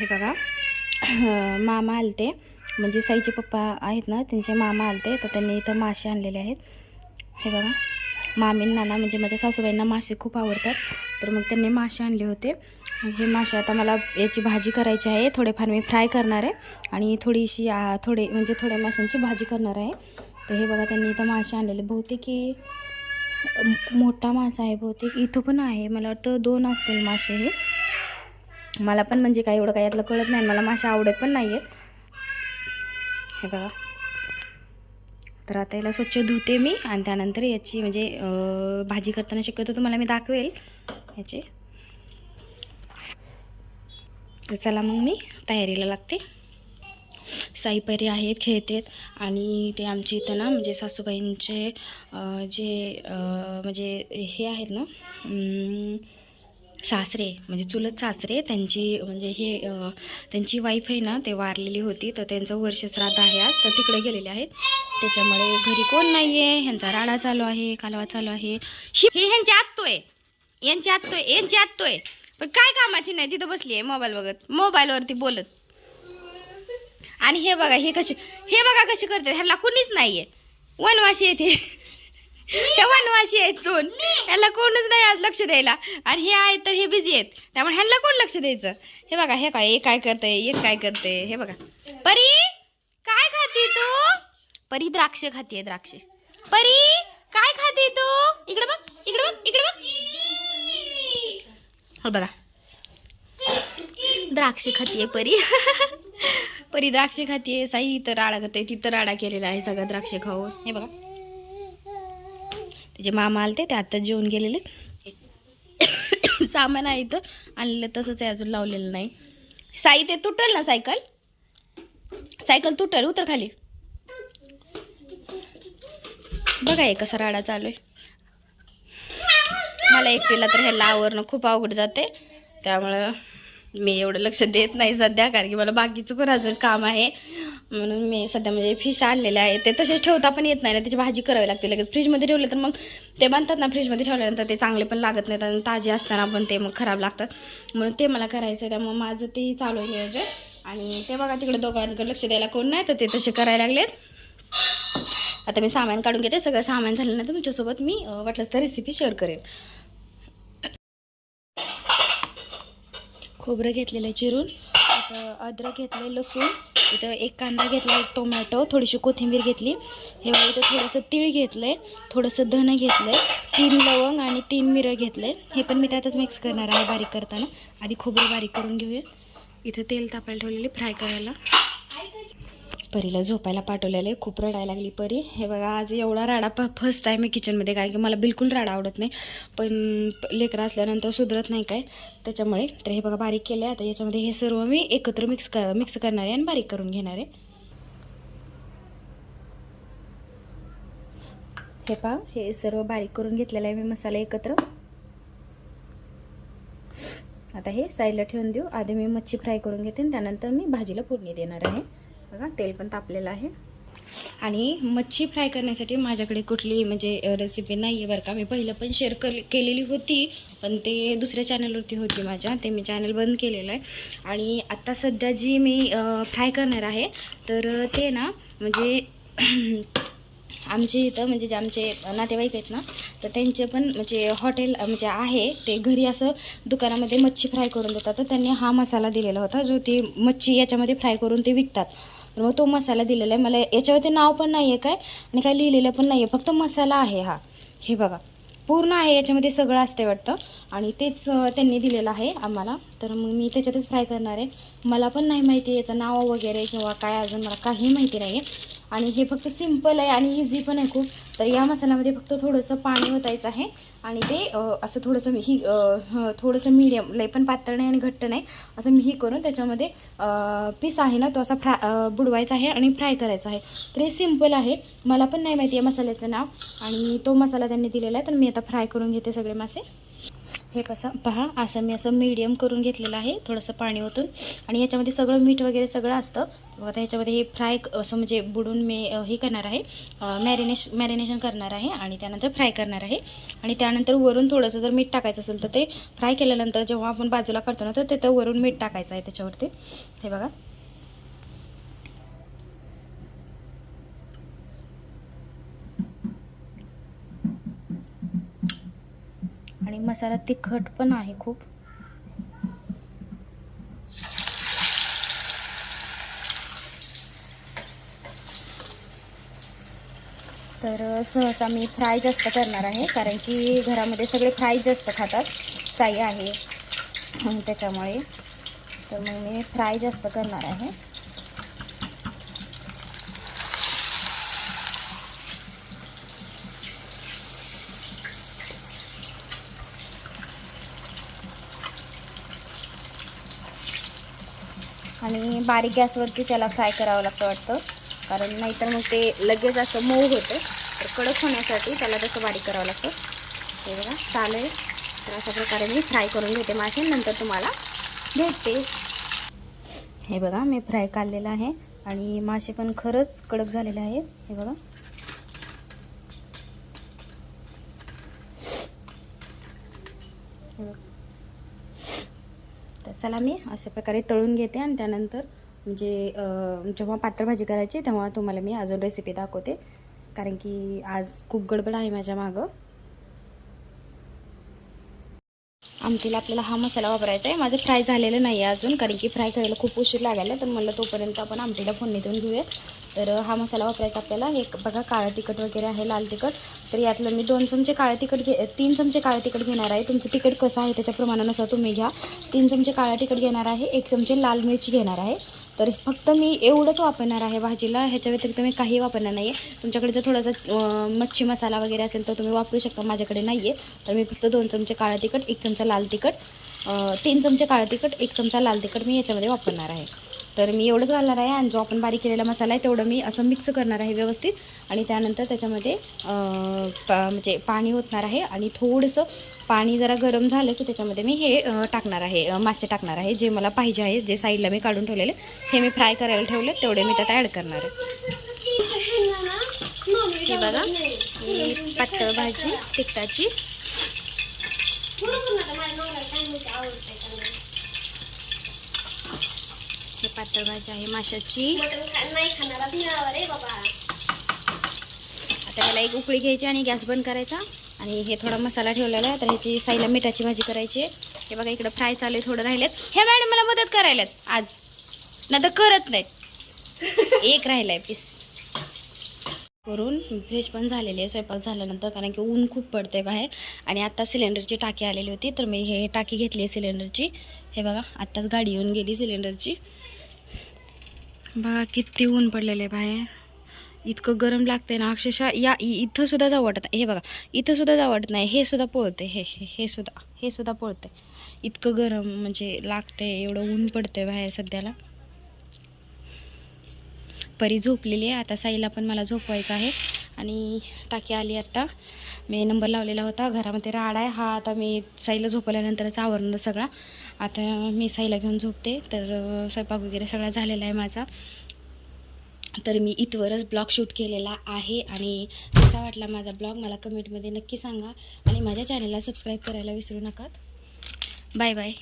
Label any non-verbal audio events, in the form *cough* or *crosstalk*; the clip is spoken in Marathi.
हे बघा. मामा आलते. म्हणजे साईचे पप्पा आहेत ना त्यांचे मामा आलते. तर त्यांनी इथं मासे आणलेले आहेत. हे बघा. मामींना ना म्हणजे माझ्या सासूबाईंना मासे खूप आवडतात. तर मग त्यांनी मासे आणले होते. हे मासे आता मला याची भाजी करायची आहे. थोडेफार मी फ्राय करणार आहे. आणि थोडीशी थोडे म्हणजे थोड्या माशांची भाजी करणार आहे. तर हे बघा त्यांनी इथं मासे आणलेले. बहुतेक की मोठा मासा आहे बहुतेक. इथं पण आहे. मला वाटतं दोन असतील मासे हे. मला पण म्हणजे काही एवढं काही यातलं कळत नाही मला माशा आवडत पण नाही आहेत. हे बघा. तर आता याला स्वच्छ धुते मी आणि त्यानंतर याची म्हणजे भाजी करताना शक्यतो तुम्हाला मी दाखवेल याची. तर चला मग मी तयारीला लागते. साईपरी आहेत खेळतेत आणि ते आमच्या इथं ना म्हणजे सासूबाईंचे जे म्हणजे हे आहेत ना सासरे म्हणजे चुलत सासरे त्यांची म्हणजे हे त्यांची वाईफ आहे ना ते वारलेली होती तर त्यांचं वर्ष श्राद्ध आहे आज तर तिकडे गेलेले आहेत. त्याच्यामुळे घरी कोण नाही आहे ह्यांचा राडा चालू आहे कालवा चालू आहे. हे ह्यांची आत्तोय यांची आत्तोय यांची आत्तोय पण काय कामाची नाही तिथं बसली आहे मोबाईल बघत. मोबाईलवरती बोलत. आणि हे बघा हे कसे हे बघा कसे करते ह्याला कुणीच नाही आहे वनवाशी येते त्या वनवाशी आहेत दोन ह्याला कोणच नाही आज लक्ष द्यायला. आणि हे आहेत तर हे बिझी आहेत. त्यामुळे ह्यांना कोण लक्ष द्यायचं? हे बघा हे काय काय करते एक काय करते हे बघा. परी काय खाते तू? परी द्राक्ष खाते द्राक्ष. परी काय खाते तू? इकडे बघ इकडे बघ इकडे बघ. हो बघा. द्राक्ष खातीये परी. *laughs* परी द्राक्ष खातीये साई इथं राडा करते तिथं राडा केलेला आहे सगळं द्राक्ष खाऊन. हे बघा. त्याचे मामा आलते ते आत्ताच जेवून गेलेले. सामान आहे इथं. आणलेलं तसंच आहे अजून लावलेलं नाही. साई ते तुटल ना सायकल? सायकल तुटल उतर खाली. बघा हे कसा राडा चालू आहे. मला एकटीला तर ह्याला आवरणं खूप अवघड जाते. त्यामुळं मी एवढं लक्ष देत नाही सध्या कारण की मला बाकीचं पण अजून काम आहे. म्हणून मी सध्या म्हणजे फिश आणलेले आहे. ते तसेच ठेवता पण येत नाही ना त्याची भाजी करावी लागते लगेच. फ्रीजमध्ये ठेवलं तर मग ते बनतात ना फ्रीजमध्ये ठेवल्यानंतर ते चांगले पण लागत नाहीत आणि ताजे असताना पण ते मग खराब लागतात. म्हणून ते मला करायचं आहे त्यामुळे माझं ते चालू आहे नियोजन. आणि ते बघा तिकडे दोघांकडे लक्ष द्यायला कोण नाही तर ते तसे करायला लागलेत. आता मी सामान काढून घेते सगळं सामान झालेलं नाही तर तुमच्यासोबत मी वाटलंच तर रेसिपी शेअर करेन. खोबरं घेतलेलं आहे चिरून इथं अद्रक घेतलं आहे लसूण इथं एक कांदा घेतला एक टोमॅटो थोडीशी कोथिंबीर घेतली. हे बघा इथं थोडंसं तीळ घेतलं आहे थोडंसं धनं घेतलं आहे तीन लवंग आणि तीन मिरं घेतलं आहे हे पण मी त्यातच मिक्स करणार आहे बारीक करताना. आधी खोबरं बारीक करून घेऊया. इथं तेल तापायला ठेवलेले फ्राय करायला. परीला झोपायला पाठवलेलं आहे. खूप रडायला लागली परी. हे बघा आज एवढा राडा प फर्स्ट टाईम आहे किचनमध्ये कारण की मला बिलकुल राडा आवडत नाही. पण लेकरं असल्यानंतर सुधरत नाही काय. त्याच्यामुळे तर हे बघा बारीक केलं आहे आता याच्यामध्ये हे सर्व मी एकत्र मिक्स क मिक्स करणार आहे आणि बारीक करून घेणार आहे. हे पहा हे सर्व बारीक करून घेतलेलं आहे मी मसाला एकत्र. आता हे साईडला ठेवून देऊ. आधी मी मच्छी फ्राय करून घेते आणि त्यानंतर मी भाजीला फोडणी देणार आहे. बघा तेल पण तापलेलं आहे. आणि मच्छी फ्राय करण्यासाठी माझ्याकडे कुठली म्हणजे रेसिपी नाही आहे बरं का. मी पहिलं पण शेअर कर केलेली होती पण ते दुसऱ्या चॅनलवरती होती माझ्या. ते मी चॅनल बंद केलेलं आहे. आणि आत्ता सध्या जी मी फ्राय करणार आहे तर ते ना म्हणजे *clears throat* आमचे इथं म्हणजे जे आमचे नातेवाईक आहेत ना तर त्यांचे पण म्हणजे हॉटेल म्हणजे आहे ते घरी असं दुकानामध्ये मच्छी फ्राय करून देतात. तर त्यांनी हा मसाला दिलेला होता जो ते मच्छी याच्यामध्ये फ्राय करून ते विकतात. तर मग तो मसाला दिलेला आहे. मला याच्यावरती नाव पण नाही आहे काय आणि काय लिहिलेलं पण नाही आहे फक्त मसाला आहे हा. हे बघा. पूर्ण आहे याच्यामध्ये सगळं असते वाटतं. आणि तेच त्यांनी दिलेलं आहे आम्हाला. तर मग मी त्याच्यातच फ्राय करणार आहे. मला पण नाही माहिती याचं नाव वगैरे किंवा काय अजून. मला काही माहिती नाही आहे आणि हे फक्त सिंपल आहे आणि इझी पण आहे खूप. तर या मसाल्यामध्ये फक्त थोडंसं पाणी ओतायचं आहे. आणि ते असं थोडंसं ही थोडंसं मीडियम लय पण पातळ नाही आणि घट्ट नाही. असं मिही करून त्याच्यामध्ये पीस आहे ना तो असा फ्राय बुडवायचा आहे आणि फ्राय करायचा आहे. तर हे सिंपल आहे. मला पण नाही माहिती आहे मसाल्याचं नाव. आणि तो मसाला त्यांनी दिलेला आहे तर मी आता फ्राय करून घेते सगळे मासे. हे कसं पहा असं मी असं मीडियम करून घेतलेलं आहे थोडंसं पाणी ओतून. आणि याच्यामध्ये सगळं मीठ वगैरे सगळं असतं. आता ह्याच्यामध्ये हे फ्राय असं म्हणजे बुडून मी हे करणार आहे. मॅरिनेश मॅरिनेशन करणार आहे आणि त्यानंतर फ्राय करणार आहे. आणि त्यानंतर वरून थोडंसं जर मीठ टाकायचं असेल तर ते फ्राय केल्यानंतर जेव्हा आपण बाजूला करतो ना तर तिथं वरून मीठ टाकायचं आहे त्याच्यावरती. हे बघा. आणि मसाला तिखट पण आहे खूप. तर सहसा मी फ्राय जास्त करणार आहे कारण की घरामध्ये सगळे फ्राय जास्त खातात. साई आहे म्हणून त्याच्यामुळे. तर मग मी फ्राय जास्त करणार आहे. आणि बारीक गॅसवरती त्याला फ्राय करावं लागतं वाटतं. कारण नाहीतर मग ते लगेच असं मऊ होतं. तर कडक होण्यासाठी त्याला तसं बारीक करावं लागतं. हे बघा चालेल. तर अशा प्रकारे मी फ्राय करून घेते मासे. नंतर तुम्हाला भेटते. हे बघा मी फ्राय काढलेलं आहे. आणि मासे पण खरंच कडक झालेले आहेत. हे बघा. हे बघा. तर चला मी अशा प्रकारे तळून घेते आणि त्यानंतर म्हणजे जेव्हा पातळ भाजी करायची तेव्हा तुम्हाला मी अजून रेसिपी दाखवते. कारण की आज खूप गडबड आहे माझ्या मागं. आमटीला आपल्याला हा मसाला वापरायचा आहे. माझं फ्राय झालेलं नाही आहे अजून कारण की फ्राय करायला खूप उशीर लागायला. तर मला तोपर्यंत आपण आमटीला फोडणी देऊन घेऊया तर हा मसाला वापरायचा आपल्याला. हे बघा काळं तिखट वगैरे आहे लाल तिखट. तर यातलं मी दोन चमचे काळं तिखट घे तीन चमचे काळं तिखट घेणार आहे. तुमचं तिखट कसं आहे त्याच्या प्रमाणानुसार तुम्ही घ्या. तीन चमचे काळं तिखट घेणार आहे. एक चमचे लाल मिरची घेणार आहे. तर फक्त मी एवढंच वापरणार आहे भाजीला. ह्याच्या व्यतिरिक्त मी काही वापरणार नाही आहे तुमच्याकडे जर थोडासा मच्छी मसाला वगैरे असेल तर तुम्ही वापरू शकता. माझ्याकडे नाही आहे तर मी फक्त दोन चमचे काळं तिखट एक चमचा लाल तिखट तीन चमचे काळं तिखट एक चमचा लाल तिखट मी याच्यामध्ये वापरणार आहे. तर मी एवढंच घालणार आहे आणि जो आपण बारीक केलेला मसाला आहे तेवढं मी असं मिक्स करणार आहे व्यवस्थित. आणि त्यानंतर त्याच्यामध्ये पा म्हणजे पाणी ओतणार आहे आणि थोडंसं पाणी जरा गरम झालं की त्याच्यामध्ये मी हे टाकणार आहे मासे टाकणार आहे जे मला पाहिजे आहे जे साईडला मी काढून ठेवलेले हे मी फ्राय करायला ठेवले तेवढे मी त्यात ॲड करणार आहे. हे बघा ही पातळ भाजी तिखटाची पातळ भाजी आहे माशाची. आता याला एक उकळी घ्यायची आणि गॅस बंद करायचा. आणि हे थोडा मसाला ठेवलेला आहे तर ह्याची साईला मिठाची भाजी करायची आहे. हे बघा इकडं फ्राय चालू आहे थोडं राहिलेत. हे मॅडम मला मदत करायलात आज. नाही तर करत नाहीत. *laughs* एक राहिला आहे पीस करून फ्रेश पण झालेली आहे स्वयंपाक झाल्यानंतर कारण की ऊन खूप पडते बाहेर. आणि आत्ता सिलेंडरची टाकी आलेली होती तर मी हे टाकी घेतली आहे सिलेंडरची. हे बघा आत्ताच गाडी येऊन गेली सिलेंडरची. बघा किती ऊन पडलेलं आहे बाहेर. इतकं गरम लागतंय ना अक्षरशः या इ- इथं सुद्धा जाऊ वाटत नाही. हे बघा इथं सुद्धा जाऊ वाटत नाही. हे सुद्धा पळते हे हे सुद्धा हे सुद्धा पळते इतकं गरम म्हणजे लागते एवढं ऊन पडतंय बाहेर सध्याला. परी झोपलेली आहे. आता साईला पण मला झोपवायचं आहे. आणि टाकी आली आत्ता मी नंबर लावलेला होता. घरामध्ये राड आहे. हा आता मी साईला झोपवल्यानंतरच आवरणार सगळा. आता मी साईला घेऊन झोपते तर स्वयंपाक वगैरे सगळा झालेला आहे माझा. तर मी इथवरच ब्लॉग शूट केलेला आहे आणि कसा वाटला माझा ब्लॉग मला कमेंटमध्ये नक्की सांगा. आणि माझ्या चॅनलला सबस्क्राईब करायला विसरू नका. Bye bye.